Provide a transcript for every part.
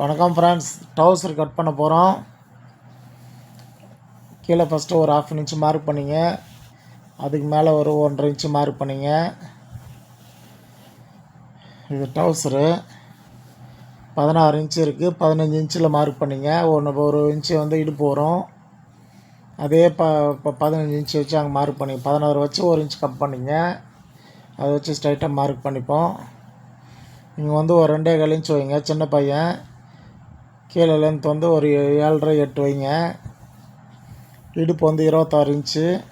வணக்கம் ஃப்ரெண்ட்ஸ் டவுசர் கட் பண்ண போகிறோம் கீழே ஃபஸ்ட்டு ஒரு ஆஃப் இன்ச்சு மார்க் பண்ணிங்க. அதுக்கு மேலே ஒரு ஒன்றரை இன்ச்சு மார்க் பண்ணிங்க. இது டவுசரு பதினாறு இன்ச்சு இருக்குது பதினஞ்சு இன்ச்சில் மார்க் பண்ணிங்க. ஒன்று ஒரு இன்ச்சு வந்து இடுப்பு வரும். அதே ப இப்போ பதினஞ்சு இன்ச்சு வச்சு அங்கே மார்க் பண்ணி பதினாறு வச்சு ஒரு இன்ச் கட் பண்ணிங்க. அதை வச்சு ஸ்ட்ரைட்டாக மார்க் பண்ணிப்போம். நீங்கள் வந்து ஒரு ரெண்டே கால் இன்ச் வைங்க சின்ன பையன். கீழே லென்த் வந்து ஒரு ஏழரை எட்டு வைங்க. இடுப்பு வந்து இருபத்தாறு இன்ச்சு.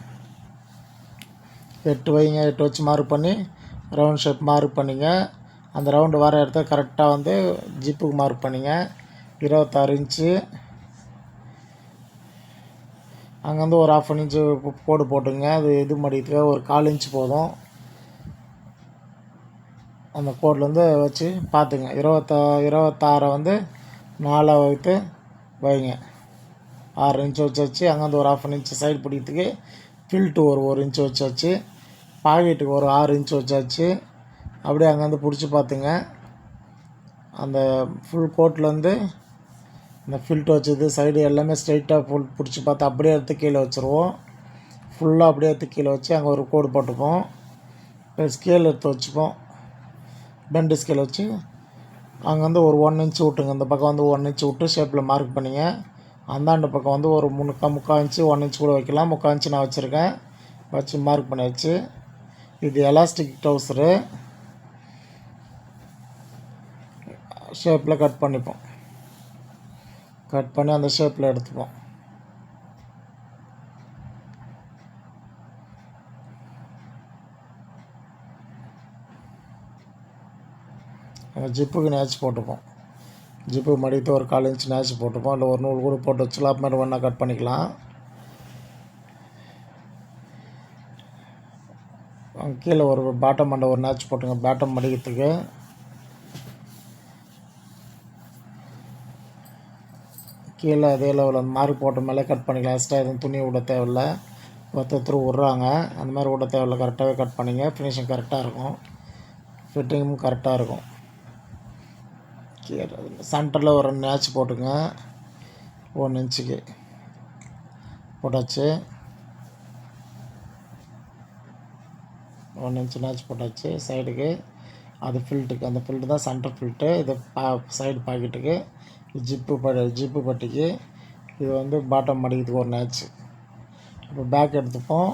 எட்டு வைங்க எட்டு வச்சு மார்க் பண்ணி ரவுண்ட் ஷேப் மார்க் பண்ணிங்க. அந்த ரவுண்டு வர இடத்த கரெக்டாக வந்து ஜிப்புக்கு மார்க் பண்ணிங்க. இருபத்தாறு இன்ச்சு. அங்கேருந்து ஒரு ஆஃப் இன்ச்சு கோடு போட்டுங்க. அது இது மடிக்கிறதுக்கு ஒரு கால் இன்ச்சு போதும். அந்த கோட்லேருந்து வச்சு பார்த்துங்க. இருபத்தா இருபத்தாறை வந்து நாலாக வகுத்து வைங்க. ஆறு இன்ச்சு வச்சு வச்சு அங்கேருந்து ஒரு ஆஃப் இன்ச்சு சைடு பிடிக்கிறதுக்கு ஃபில்ட்டு ஒரு ஒரு இன்ச்சு வச்சு வச்சு பாக்கெட்டுக்கு ஒரு ஆறு இன்ச்சு வச்சாச்சு. அப்படியே அங்கேருந்து பிடிச்சி பார்த்துங்க. அந்த ஃபுல் கோட்லேருந்து இந்த ஃபில்ட் வச்சது சைடு எல்லாமே ஸ்ட்ரைட்டாக ஃபுல் பிடிச்சி பார்த்து அப்படியே எடுத்து கீழே வச்சுருவோம். ஃபுல்லாக அப்படியே எடுத்து கீழே வச்சு அங்கே ஒரு கோடு போட்டுப்போம். ஸ்கேல் எடுத்து வச்சுப்போம். பெண்டு ஸ்கேல் வச்சு அங்கேருந்து ஒரு ஒன் இன்ச் விட்டுங்க. இந்த பக்கம் வந்து ஒன் இன்ச் விட்டு ஷேப்பில் மார்க் பண்ணிங்க. அந்தாண்டு பக்கம் வந்து ஒரு முக்கா முக்கால் இன்ச்சு ஒன் இன்ச் கூட வைக்கலாம். முக்கால் இன்ச்சு நான் வச்சுருக்கேன். வச்சு மார்க் பண்ணியாச்சு. இது எலாஸ்டிக் டவுசரு ஷேப்பில் கட் பண்ணிப்போம். கட் பண்ணி அந்த ஷேப்பில் எடுத்துப்போம். ஜிப்புக்கு நேச்சு போட்டுப்போம். ஜிப்பு மடித்து ஒரு கால் இன்ச்சு நேச்சு போட்டுப்போம். இல்லை ஒரு நூல் கூட போட்டு வச்சு லாப் மாதிரி ஒன்றா கட் பண்ணிக்கலாம். கீழே ஒரு பாட்டம் மண்டை ஒரு நேச்சு போட்டுங்க. பாட்டம் மடிக்கிறதுக்கு. கீழே அதே லெவலில் மார்க் போட்ட மேலே கட் பண்ணிக்கலாம். எக்ஸ்ட்ரா எதுவும் துணி விட தேவையில்ல. ஒருத்தர் விட்றாங்க. அந்த மாதிரி விட தேவையில்ல. கரெக்டாகவே கட் பண்ணிங்க. ஃபினிஷிங் கரெக்டாக இருக்கும். ஃபிட்டிங்கும் கரெக்டாக இருக்கும். கீழே சென்டரில் ஒரு ரெண்டு நேச்சு போட்டுங்க. ஒன்று இன்ச்சுக்கு போட்டாச்சு. ஒன் இன்ச் நேச்சு போட்டாச்சு. சைடுக்கு அது ஃபில்ட்டுக்கு அந்த ஃபில்ட்டு தான் சென்டர் ஃபில்ட்டு இது பா சைடு பாக்கெட்டுக்கு ஜிப்பு ப ஜிப்பு பட்டிக்கு. இது வந்து பாட்டம் மடிக்கிறதுக்கு ஒரு நேச்சு. இப்போ பேக் எடுத்துப்போம்.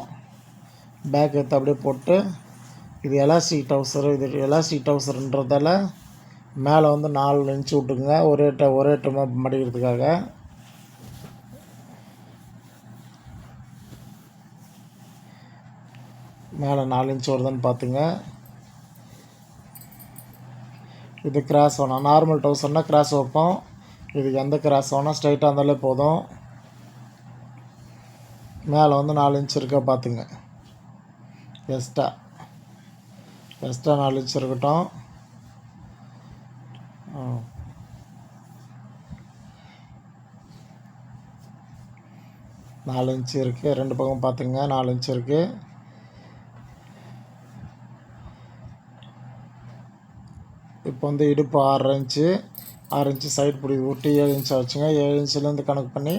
பேக் எடுத்து அப்படியே போட்டு இது எலாஸ்டிக் டவுசரு இது எலாஸ்டிக் டவுசருன்றதால மேலே வந்து நாலு இன்ச்சு விட்டுக்குங்க ஒரே ட ஒரே டமாக மடிக்கிறதுக்காக. மேலே நாலு இன்ச் வருதுன்னு பார்த்துங்க. இது கிராஸ் வேணாம் நார்மல் டவுசர்னால் கிராஸ் வைப்போம். இதுக்கு எந்த கிராஸ் வேணால் ஸ்ட்ரைட்டாக இருந்தாலே போதும். மேலே வந்து நாலு இன்ச் இருக்கா பார்த்துங்க. எக்ஸ்ட்ரா எக்ஸ்ட்ரா நாலு இன்ச் இருக்கட்டும். நாலு இன்ச்சு இருக்குது ரெண்டு பக்கம் பார்த்துங்க நாலு இன்ச்சு இருக்குது இப்போ வந்து இடுப்பு ஆறரை இன்ச்சு. ஆறு இன்ச்சு சைடு பிடி விட்டு ஏழு இன்ச்சு வச்சுங்க ஏழு இன்ச்சுலேருந்து கணக்கு பண்ணி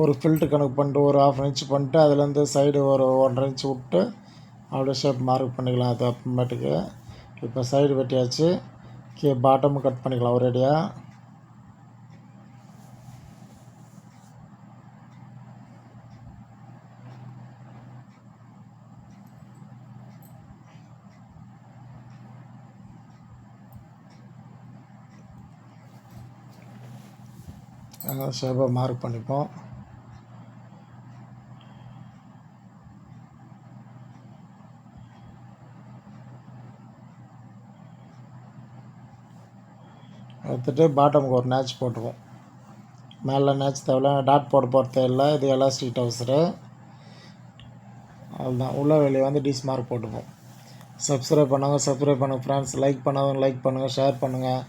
ஒரு ஃபில்ட்ரு கணக்கு பண்ணிட்டு ஒரு ஆஃப் இன்ச் பண்ணிட்டு அதுலேருந்து சைடு ஒரு ஒன்றரை இன்ச்சு விட்டு அப்படியே ஷேப் மார்க் பண்ணிக்கலாம். அது அப்புறமேட்டுக்கு. இப்போ சைடு வெட்டியாச்சு. ஓகே பாட்டமும் கட் பண்ணிக்கலாம். ஒரேடியாக அதான் ஷேப்பை மார்க் பண்ணிப்போம். எடுத்துகிட்டு பாட்டமுக்கு ஒரு நேச் போட்டுருவோம். மேலே நேச் தேவையில்ல. டாட் போட போகிற தேவையில்ல இது எலாஸ்டிக் டவுசரு அதுதான் உள்ள வெளியே வந்து டிஸ் மார்க் போட்டுப்போம். சப்ஸ்கிரைப் பண்ணுங்கள் சப்ஸ்கிரைப் பண்ணுங்கள் ஃப்ரெண்ட்ஸ் லைக் பண்ணாதவங்க லைக் பண்ணுங்கள் ஷேர் பண்ணுங்கள்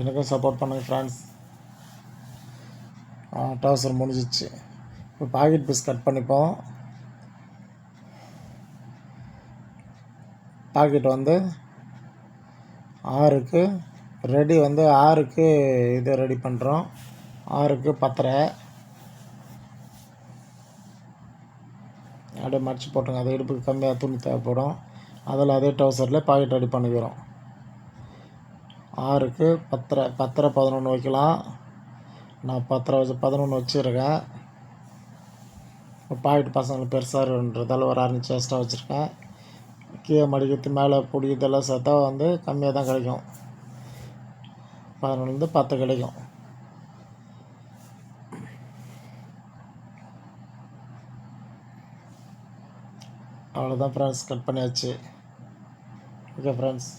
எனக்கும் சப்போர்ட் பண்ணுங்கள் ஃப்ரெண்ட்ஸ் டவுசர் முடிஞ்சிச்சு. இப்போ பாக்கெட் பீஸ் கட் பண்ணிப்போம். பாக்கெட் வந்து ஆறுக்கு ரெடி வந்து ஆறுக்கு இது ரெடி பண்ணுறோம் ஆறுக்கு பத்தரை. அப்படியே மடிச்சு போட்டுங்க. அது இடுப்புக்கு கம்மியாக துணி தேவைப்படும். அதில் அதே டவுசரில் பாக்கெட் ரெடி பண்ணிக்கிறோம். ஆறுக்கு பத்தரை. பத்தரை பதினொன்று வைக்கலாம். நான் பத்தரை வச்சு பதினொன்று வச்சுருக்கேன். பாக்கெட் பசங்களுக்கு பெருசாக இருக்குன்றதால ஒரு அரை இன்ச்சு எக்ஸ்ட்ரா வச்சுருக்கேன். கீழே மடிக்கிறது மேலே பிடிக்கிறதெல்லாம் சேர்த்தா வந்து கம்மியாக தான் கிடைக்கும். பதினொன்று பத்து கிடைக்கும். அவ்வளோதான் ஃப்ரெண்ட்ஸ் கட் பண்ணியாச்சு. Okay friends